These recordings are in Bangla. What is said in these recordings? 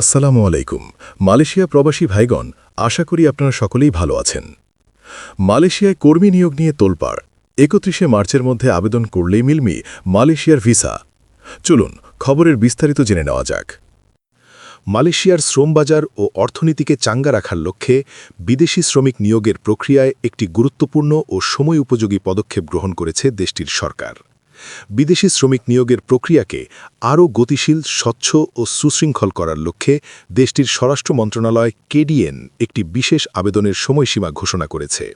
আসসালামু আলাইকুম, মালয়েশিয়া প্রবাসী ভাইগণ, আশা করি আপনারা সকলেই ভালো আছেন। মালয়েশিয়ায় কর্মী নিয়োগ নিয়ে তোলপাড়, একত্রিশে মার্চের মধ্যে আবেদন করলেই মিলমি মালয়েশিয়ার ভিসা। চলুন, খবরের বিস্তারিত জেনে নেওয়া যাক। মালয়েশিয়ার শ্রমবাজার ও অর্থনীতিকে চাঙ্গা রাখার লক্ষ্যে বিদেশি শ্রমিক নিয়োগের প্রক্রিয়ায় একটি গুরুত্বপূর্ণ ও সময় উপযোগী পদক্ষেপ গ্রহণ করেছে দেশটির সরকার। বিদেশি শ্রমিক নিয়োগের প্রক্রিয়াকে আরও গতিশীল, স্বচ্ছ ও সুশৃঙ্খল করার লক্ষ্যে দেশটির স্বরাষ্ট্র মন্ত্রণালয় কেডিএন একটি বিশেষ আবেদনের সময়সীমা ঘোষণা করেছে।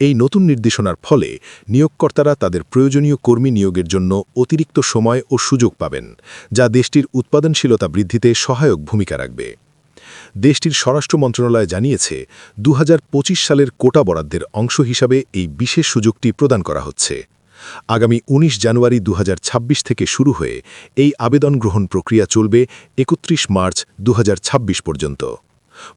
এই নতুন নির্দেশনার ফলে নিয়োগকর্তারা তাদের প্রয়োজনীয় কর্মী নিয়োগের জন্য অতিরিক্ত সময় ও সুযোগ পাবেন, যা দেশটির উৎপাদনশীলতা বৃদ্ধিতে সহায়ক ভূমিকা রাখবে। দেশটির স্বরাষ্ট্র মন্ত্রণালয় জানিয়েছে দু হাজার পঁচিশ সালের কোটা বরাদ্দের অংশ হিসাবে এই বিশেষ সুযোগটি প্রদান করা হচ্ছে। আগামী ১৯ জানুয়ারি দুহাজার ছাব্বিশ থেকে শুরু হয়ে এই আবেদন গ্রহণ প্রক্রিয়া চলবে একত্রিশ মার্চ দুহাজার ছাব্বিশ পর্যন্ত।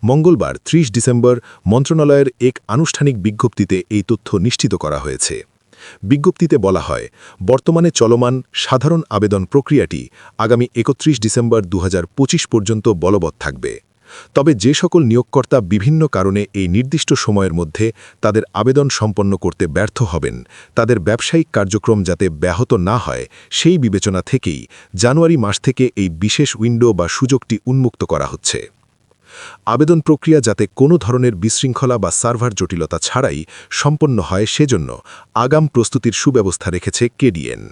মঙ্গলবার ৩০ ডিসেম্বর মন্ত্রণালয়ের এক আনুষ্ঠানিক বিজ্ঞপ্তিতে এই তথ্য নিশ্চিত করা হয়েছে। বিজ্ঞপ্তিতে বলা হয়, বর্তমানে চলমান সাধারণ আবেদন প্রক্রিয়াটি আগামী একত্রিশ ডিসেম্বর দুহাজার পঁচিশ পর্যন্ত বলবৎ থাকবে। তবে যে সকল নিয়োগকর্তা বিভিন্ন কারণে এই নির্দিষ্ট সময়ের মধ্যে তাদের আবেদন সম্পন্ন করতে ব্যর্থ হবেন, তাদের ব্যবসায়িক কার্যক্রম যাতে ব্যাহত না হয়, সেই বিবেচনা থেকেই জানুয়ারি মাস থেকে এই বিশেষ উইন্ডো বা সুযোগটি উন্মুক্ত করা হচ্ছে। আবেদন প্রক্রিয়া যাতে কোনো ধরনের বিশৃঙ্খলা বা সার্ভার জটিলতা ছাড়াই সম্পন্ন হয়, সেজন্য আগাম প্রস্তুতির সুব্যবস্থা রেখেছে কেডিএন।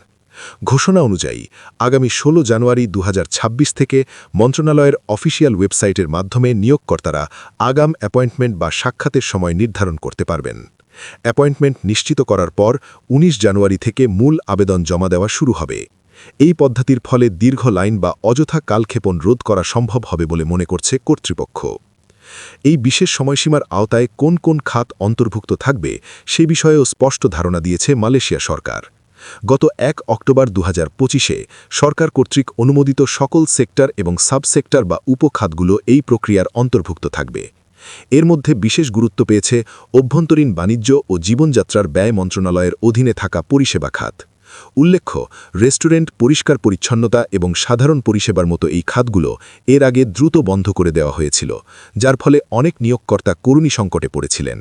ঘোষণা অনুযায়ী, আগামী ১৬ জানুয়ারি দু হাজার ছাব্বিশ থেকে মন্ত্রণালয়ের অফিসিয়াল ওয়েবসাইটের মাধ্যমে নিয়োগকর্তারা আগাম অ্যাপয়েন্টমেন্ট বা সাক্ষাতের সময় নির্ধারণ করতে পারবেন। অ্যাপয়েন্টমেন্ট নিশ্চিত করার পর ১৯ জানুয়ারি থেকে মূল আবেদন জমা দেওয়া শুরু হবে। এই পদ্ধতির ফলে দীর্ঘ লাইন বা অযথা কালক্ষেপণ রোধ করা সম্ভব হবে বলে মনে করছে কর্তৃপক্ষ। এই বিশেষ সময়সীমার আওতায় কোন কোন খাত অন্তর্ভুক্ত থাকবে সে বিষয়েও স্পষ্ট ধারণা দিয়েছে মালয়েশিয়া সরকার। গত এক অক্টোবর দু হাজার সরকার কর্তৃক অনুমোদিত সকল সেক্টর এবং সাবসেক্টর বা উপখাতগুলো এই প্রক্রিয়ার অন্তর্ভুক্ত থাকবে। এর মধ্যে বিশেষ গুরুত্ব পেয়েছে অভ্যন্তরীণ বাণিজ্য ও জীবনযাত্রার ব্যয় মন্ত্রণালয়ের অধীনে থাকা পরিষেবা খাত। উল্লেখ্য, রেস্টুরেন্ট পরিষ্কার পরিচ্ছন্নতা এবং সাধারণ পরিষেবার মতো এই খাতগুলো এর আগে দ্রুত বন্ধ করে দেওয়া হয়েছিল, যার ফলে অনেক নিয়োগকর্তা করুণী সংকটে পড়েছিলেন।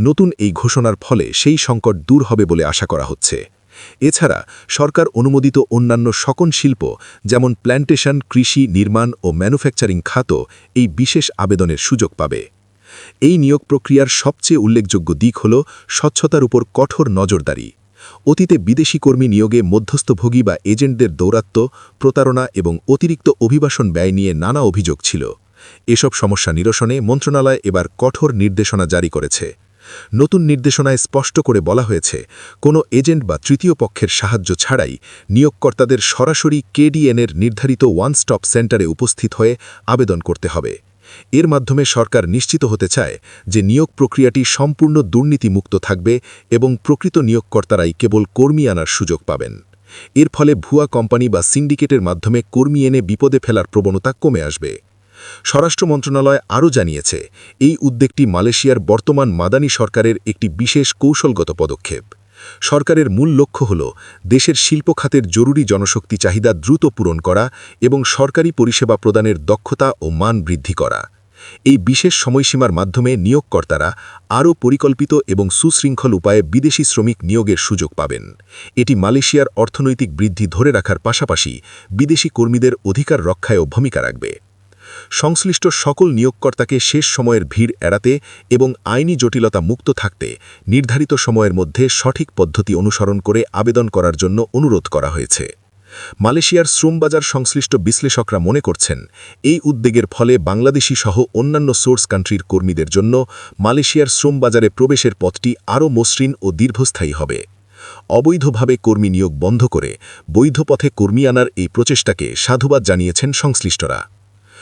নতুন এই ঘোষণার ফলে সেই সংকট দূর হবে বলে আশা করা হচ্ছে। এছাড়া সরকার অনুমোদিত অন্যান্য সকল শিল্প, যেমন প্ল্যান্টেশন, কৃষি, নির্মাণ ও ম্যানুফ্যাকচারিং খাত এই বিশেষ আবেদনের সুযোগ পাবে। এই নিয়োগ প্রক্রিয়ার সবচেয়ে উল্লেখযোগ্য দিক হল স্বচ্ছতার উপর কঠোর নজরদারি। অতীতে বিদেশি কর্মী নিয়োগে মধ্যস্থভোগী বা এজেন্টদের দৌরাত্ম প্রতারণা এবং অতিরিক্ত অভিবাসন ব্যয় নিয়ে নানা অভিযোগ ছিল। এসব সমস্যা নিরসনে মন্ত্রণালয় এবার কঠোর নির্দেশনা জারি করেছে। নতুন নির্দেশনায় স্পষ্ট করে বলা হয়েছে, কোনো এজেন্ট বা তৃতীয় পক্ষের সাহায্য ছাড়াই নিয়োগকর্তাদের সরাসরি কেডিএনের নির্ধারিত ওয়ান স্টপ সেন্টারে উপস্থিত হয়ে আবেদন করতে হবে। এর মাধ্যমে সরকার নিশ্চিত হতে চায় যে নিয়োগ প্রক্রিয়াটি সম্পূর্ণ দুর্নীতিমুক্ত থাকবে এবং প্রকৃত নিয়োগকর্তারাই কেবল কর্মী আনার সুযোগ পাবেন। এর ফলে ভুয়া কোম্পানি বা সিন্ডিকেটের মাধ্যমে কর্মী এনে বিপদে ফেলার প্রবণতা কমে আসবে। স্বরাষ্ট্র মন্ত্রণালয় আরও জানিয়েছে, এই উদ্যোগটি মালয়েশিয়ার বর্তমান মাদানী সরকারের একটি বিশেষ কৌশলগত পদক্ষেপ। সরকারের মূল লক্ষ্য হল দেশের শিল্প খাতের জরুরি জনশক্তি চাহিদা দ্রুত পূরণ করা এবং সরকারি পরিষেবা প্রদানের দক্ষতা ও মান বৃদ্ধি করা। এই বিশেষ সময়সীমার মাধ্যমে নিয়োগকর্তারা আরও পরিকল্পিত এবং সুশৃঙ্খল উপায়ে বিদেশি শ্রমিক নিয়োগের সুযোগ পাবেন। এটি মালয়েশিয়ার অর্থনৈতিক বৃদ্ধি ধরে রাখার পাশাপাশি বিদেশি কর্মীদের অধিকার রক্ষায়ও ভূমিকা রাখবে। সংশ্লিষ্ট সকল নিয়োগকর্তাকে শেষ সময়ের ভিড় এড়াতে এবং আইনি জটিলতা মুক্ত থাকতে নির্ধারিত সময়ের মধ্যে সঠিক পদ্ধতি অনুসরণ করে আবেদন করার জন্য অনুরোধ করা হয়েছে। মালয়েশিয়ার শ্রমবাজার সংশ্লিষ্ট বিশ্লেষকরা মনে করছেন, এই উদ্বেগের ফলে বাংলাদেশি সহ অন্যান্য সোর্স কান্ট্রির কর্মীদের জন্য মালয়েশিয়ার শ্রমবাজারে প্রবেশের পথটি আরও মসৃণ ও দীর্ঘস্থায়ী হবে। অবৈধভাবে কর্মী নিয়োগ বন্ধ করে বৈধ পথে কর্মী আনার এই প্রচেষ্টাকে সাধুবাদ জানিয়েছেন সংশ্লিষ্টরা।